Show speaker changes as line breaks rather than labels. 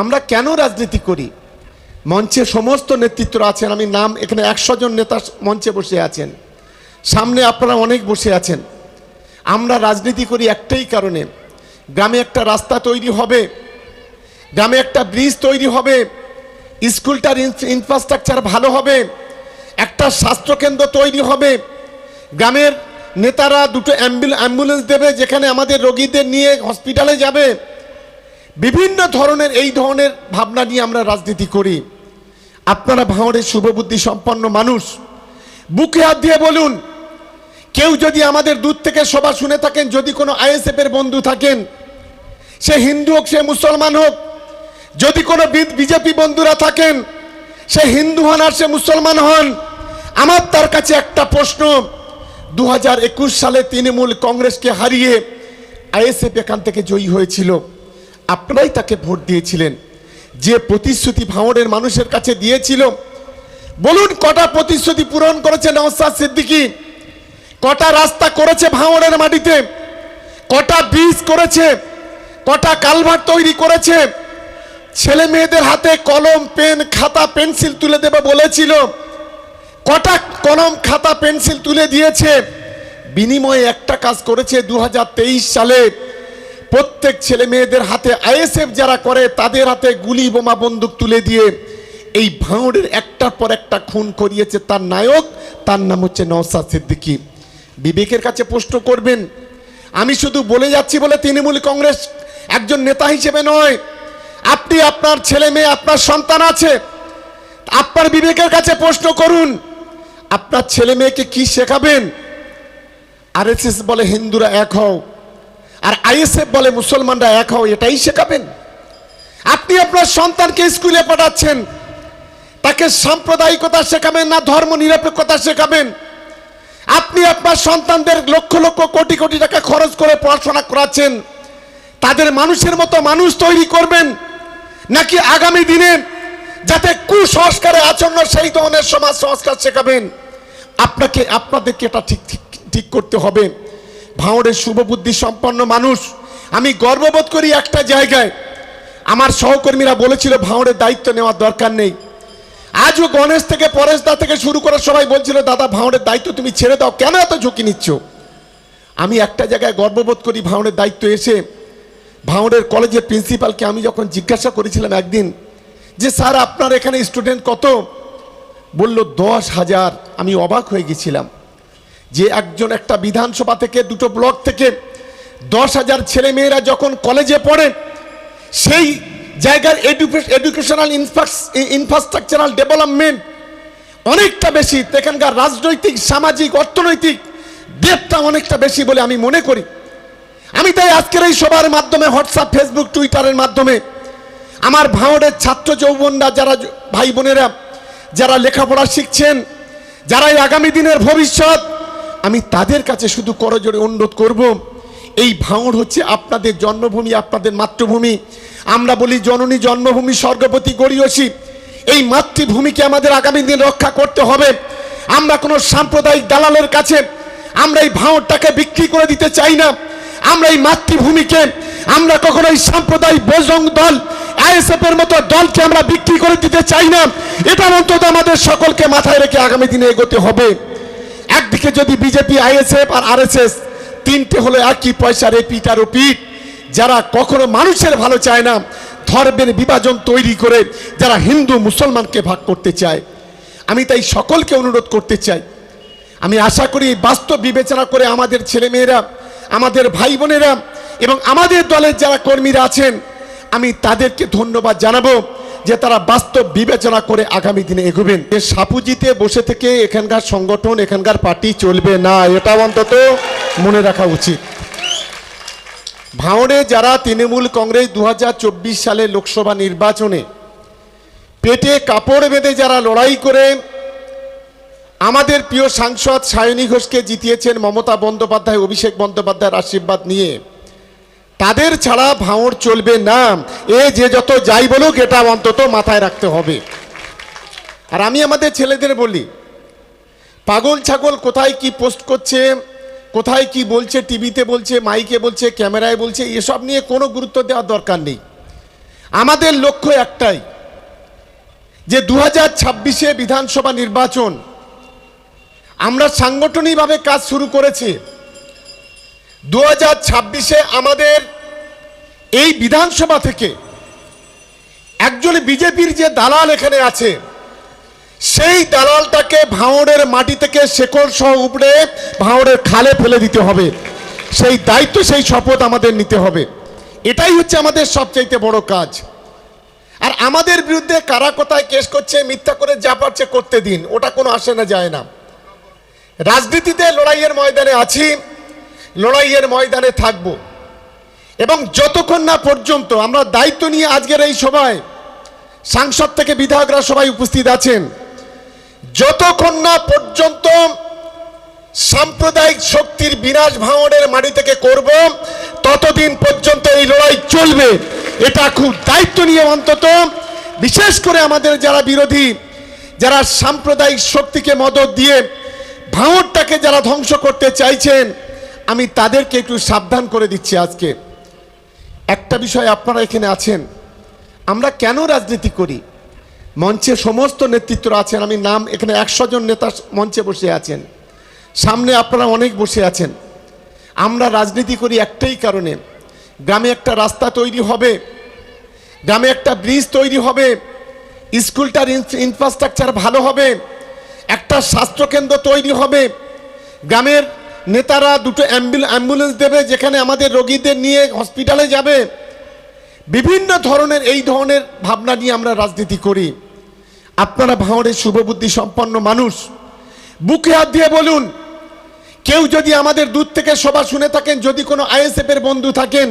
আমরা কেন রাজনীতি করি? মঞ্চে সমস্ত নেতৃত্ব আছেন, আমি নাম, এখানে একশো জন নেতা মঞ্চে বসে আছেন। সামনে আপনারা অনেক বসে আছেন। আমরা রাজনীতি করি একটাই কারণে। গ্রামে একটা রাস্তা তৈরি হবে, গ্রামে একটা ব্রিজ তৈরি হবে, স্কুলটার ইনফ্রাস্ট্রাকচার ভালো হবে, একটা স্বাস্থ্যকেন্দ্র তৈরি হবে। গ্রামের নেতারা দুটো অ্যাম্বুলেন্স দেবে, যেখানে আমাদের রোগীদের নিয়ে হসপিটালে যাবে। বিভিন্ন ধরনের এই ধরনের ভাবনা নিয়ে আমরা রাজনীতি করি। আপনারা ভাঁড়ের শুভবুদ্ধি সম্পন্ন মানুষ, বুকে হাত দিয়ে বলুন, কেউ যদি আমাদের দূর থেকে সভা শুনে থাকেন, যদি কোনো আইএসএফ এর বন্ধু থাকেন, সে হিন্দু হোক, সে মুসলমান হোক, যদি কোনো বিজেপি বন্ধুরা থাকেন, সে হিন্দু হন আর সে মুসলমান হন, আমার তার কাছে একটা প্রশ্ন দু হাজার একুশ সালে তৃণমূল কংগ্রেসকে হারিয়ে আইএসএফ এখান থেকে জয়ী হয়েছিল। আপনারাই তাকে ভোট দিয়েছিলেন। যে প্রতিশ্রুতি ভাঙড়ের মানুষের কাছে দিয়েছিল, বলুন কটা প্রতিশ্রুতি পূরণ করেছে নওসাদ সিদ্দিকি? কটা রাস্তা করেছে ভাঙড়ের মাটিতে? কটা ব্রিজ করেছে? কটা কালভার তৈরি করেছে? ছেলে মেয়েদের হাতে কলম, পেন, খাতা, পেন্সিল তুলে দেবে বলেছিল। কটা কলম, খাতা, পেন্সিল তুলে দিয়েছে? বিনিময়ে একটা কাজ করেছে দু হাজার তেইশ সালে। প্রত্যেক ছেলে মেয়েদের হাতে আইএসএফ যারা করে, তাদের হাতে গুলি বোমা বন্দুক তুলে দিয়ে এই ভাঙড়ের একটার পর একটা খুন করিয়েছে তার নায়ক। তার নাম হচ্ছে নওসাদ সিদ্দিকী। বিবেকের কাছে প্রশ্ন করবেন, আমি শুধু বলে যাচ্ছি বলে তৃণমূল কংগ্রেস একজন নেতা হিসেবে নয়, আপনি আপনার ছেলে মেয়ে, আপনার সন্তান আছে। আপনার বিবেকের কাছে প্রশ্ন করুন, আপনার ছেলে মেয়েকে কি শেখাবেন? আরএসএস বলে হিন্দুরা এক হও। আর আইএসএফ বলে মুসলমানরা এক হও, এটাই শেখাবেন। আপনি আপনার সন্তানকে স্কুলে পাঠাচ্ছেন, তাকে সাম্প্রদায়িকতা শেখাবেন না, ধর্ম নিরপেক্ষতা শেখাবেন। আপনি আপনার সন্তানদের লক্ষ লক্ষ কোটি কোটি টাকা খরচ করে পড়াশোনা করাচ্ছেন, তাদের মানুষের মতো মানুষ তৈরি করবেন, নাকি আগামী দিনে যাতে কুসংস্কারে আচরণ সেই ধরনের সমাজ সংস্কার শেখাবেন? আপনাকে, আপনাদেরকে এটা ঠিক ঠিক করতে হবে। ভাঁড়ের শুভবুদ্ধি সম্পন্ন মানুষ। আমি গর্ববোধ করি একটা জায়গায়। আমার সহকর্মীরা বলেছিল ভাঁড়ের দায়িত্ব নেওয়ার দরকার নেই। আজও গণেশ থেকে পরেশ দা থেকে শুরু করে সবাই বলছিল, দাদা ভাঁড়ের দায়িত্ব তুমি ছেড়ে দাও। কেন এত ঝুঁকি নিচ্ছ? আমি একটা জায়গায় গর্ববোধ করি ভাঁড়ের দায়িত্ব এসে ভাঁড়ের কলেজের প্রিন্সিপালকে আমি যখন জিজ্ঞাসা করেছিলাম একদিন যে, স্যার, আপনার এখানে স্টুডেন্ট কত? বলল, দশ হাজার। আমি অবাক হয়ে গেছিলাম। যে একজন একটা বিধানসভা থেকে, দুটো ব্লক থেকে দশ হাজার ছেলে মেয়েরা যখন কলেজে পড়ে, সেই জায়গার এডুকেশনাল ইনফ্রাস্ট্রাকচারাল ডেভেলপমেন্ট অনেকটা বেশি। এখানকার রাজনৈতিক, সামাজিক, অর্থনৈতিক ডেপটা অনেকটা বেশি বলে আমি মনে করি। আমি তাই আজকের এই সবার মাধ্যমে হোয়াটসঅ্যাপ ফেসবুক টুইটারের মাধ্যমে আমার ভাঁড়ের ছাত্র যৌবনরা, যারা ভাই বোনেরা, যারা লেখাপড়া শিখছেন যারা আগামী দিনের ভবিষ্যৎ আমি তাদের কাছে শুধু করজোরে অনুরোধ করব, এই ভাঙড় হচ্ছে আপনাদের জন্মভূমি, আপনাদের মাতৃভূমি। আমরা বলি জননী জন্মভূমি, স্বর্গপতি গড়িয়সী। এই মাতৃভূমিকে আমাদের আগামী দিন রক্ষা করতে হবে। আমরা কোনো সাম্প্রদায়িক দালালের কাছে আমরা এই ভাঁড়টাকে বিক্রি করে দিতে চাই না। আমরা এই মাতৃভূমিকে, আমরা কখনো এই সাম্প্রদায়িক বজরং দল, আইএসএফ এর মতো দলকে আমরা বিক্রি করে দিতে চাই না। এটা অন্তত আমাদের সকলকে মাথায় রেখে আগামী দিনে এগোতে হবে। একদিকে যদি বিজেপি, আইএসএফ আর আরএসএস, তিনটে হলো একই পয়সার এপিট আর ওপিট যারা কখনো মানুষের ভালো চায় না, ধর্মের বিভাজন তৈরি করে যারা হিন্দু মুসলমানকে ভাগ করতে চায়। আমি তাই সকলকে অনুরোধ করতে চাই। আমি আশা করি বাস্তব বিবেচনা করে আমাদের ছেলেমেয়েরা, আমাদের ভাই বোনেরা এবং আমাদের দলের যারা কর্মীরা আছেন, আমি তাদেরকে ধন্যবাদ জানাব। যে তারা বাস্তব বিবেচনা করে আগামী দিনে এগোবেন। যে সাপুজিতে বসে থেকে এখানকার সংগঠন, এখানকার পার্টি চলবে না, এটা অন্তত মনে রাখা উচিত। ভাঁড়ে যারা তৃণমূল কংগ্রেস দু হাজার চব্বিশ সালে লোকসভা নির্বাচনে পেটে কাপড় বেঁধে যারা লড়াই করে, আমাদের প্রিয় সাংসদ সায়নী ঘোষকে জিতিয়েছেন মমতা বন্দ্যোপাধ্যায়, অভিষেক বন্দ্যোপাধ্যায়ের আশীর্বাদ নিয়ে। তাদের ছাড়া ভাঁড় চলবে না। এ যে যত যাই বলুক, এটা অন্তত মাথায় রাখতে হবে। আর আমি আমাদের ছেলেদের বলি, পাগল ছাগল কোথায় কি পোস্ট করছে, কোথায় কি বলছে, টিভিতে বলছে, মাইকে বলছে, ক্যামেরায় বলছে, এসব নিয়ে কোনো গুরুত্ব দেওয়ার দরকার নেই। আমাদের লক্ষ্য একটাই, যে দু হাজার বিধানসভা নির্বাচন, আমরা সাংগঠনিকভাবে কাজ শুরু করেছি। দু হাজার ছাব্বিশে আমাদের এই বিধানসভা থেকে একজন বিজেপির যে দালাল এখানে আছে, সেই দালালটাকে ভাঁড়ের মাটি থেকে শেকড় সহ উপড়ে ভাঁড়ের খালে ফেলে দিতে হবে। সেই দায়িত্ব, সেই শপথ আমাদের নিতে হবে। এটাই হচ্ছে আমাদের সবচাইতে বড় কাজ। আর আমাদের বিরুদ্ধে কারা কোথায় কেস করছে, মিথ্যা করে যা পারছে করতে দিন, ওটা কোনো আসে না, যায় না। রাজনীতিতে লড়াইয়ের ময়দানে আছি। লড়াইয়ের ময়দানে থাকব। এবং যতক্ষণ না পর্যন্ত আমরা দায়িত্ব নিয়ে আজকের এই সভায় সাংসদ থেকে বিধায়করা সবাই উপস্থিত আছেন, যতক্ষণ না পর্যন্ত সাম্প্রদায়িক শক্তির বিনাশ ভাঙনের মাটি থেকে করব, ততদিন পর্যন্ত এই লড়াই চলবে। এটা খুব দায়িত্ব নিয়ে অন্তত, বিশেষ করে আমাদের যারা বিরোধী, যারা সাম্প্রদায়িক শক্তিকে মদত দিয়ে ভাঙরটাকে যারা ধ্বংস করতে চাইছেন আমি তাদেরকে একটু সাবধান করে দিচ্ছি আজকে। একটা বিষয় আপনারা এখানে আছেন। আমরা কেন রাজনীতি করি? মঞ্চে সমস্ত নেতৃত্ব আছেন। আমি নাম এখানে একশো জন নেতা মঞ্চে বসে আছেন। সামনে আপনারা অনেক বসে আছেন। আমরা রাজনীতি করি একটাই কারণে। গ্রামে একটা রাস্তা তৈরি হবে। গ্রামে একটা ব্রিজ তৈরি হবে। স্কুলটার ইনফ্রাস্ট্রাকচার ভালো হবে। একটা স্বাস্থ্যকেন্দ্র তৈরি হবে। গ্রামের নেতারা দুটো অ্যাম্বুলেন্স দেবে যেখানে আমাদের রোগীদের নিয়ে হসপিটালে যাবে। বিভিন্ন ধরনের এই ধরনের ভাবনা নিয়ে আমরা রাজনীতি করি। আপনারা ভাঁড়ের শুভবুদ্ধি সম্পন্ন মানুষ। বুকে হাত দিয়ে বলুন, কেউ যদি আমাদের দূর থেকে সভা শুনে থাকেন, যদি কোনো আইএসএফ এর বন্ধু থাকেন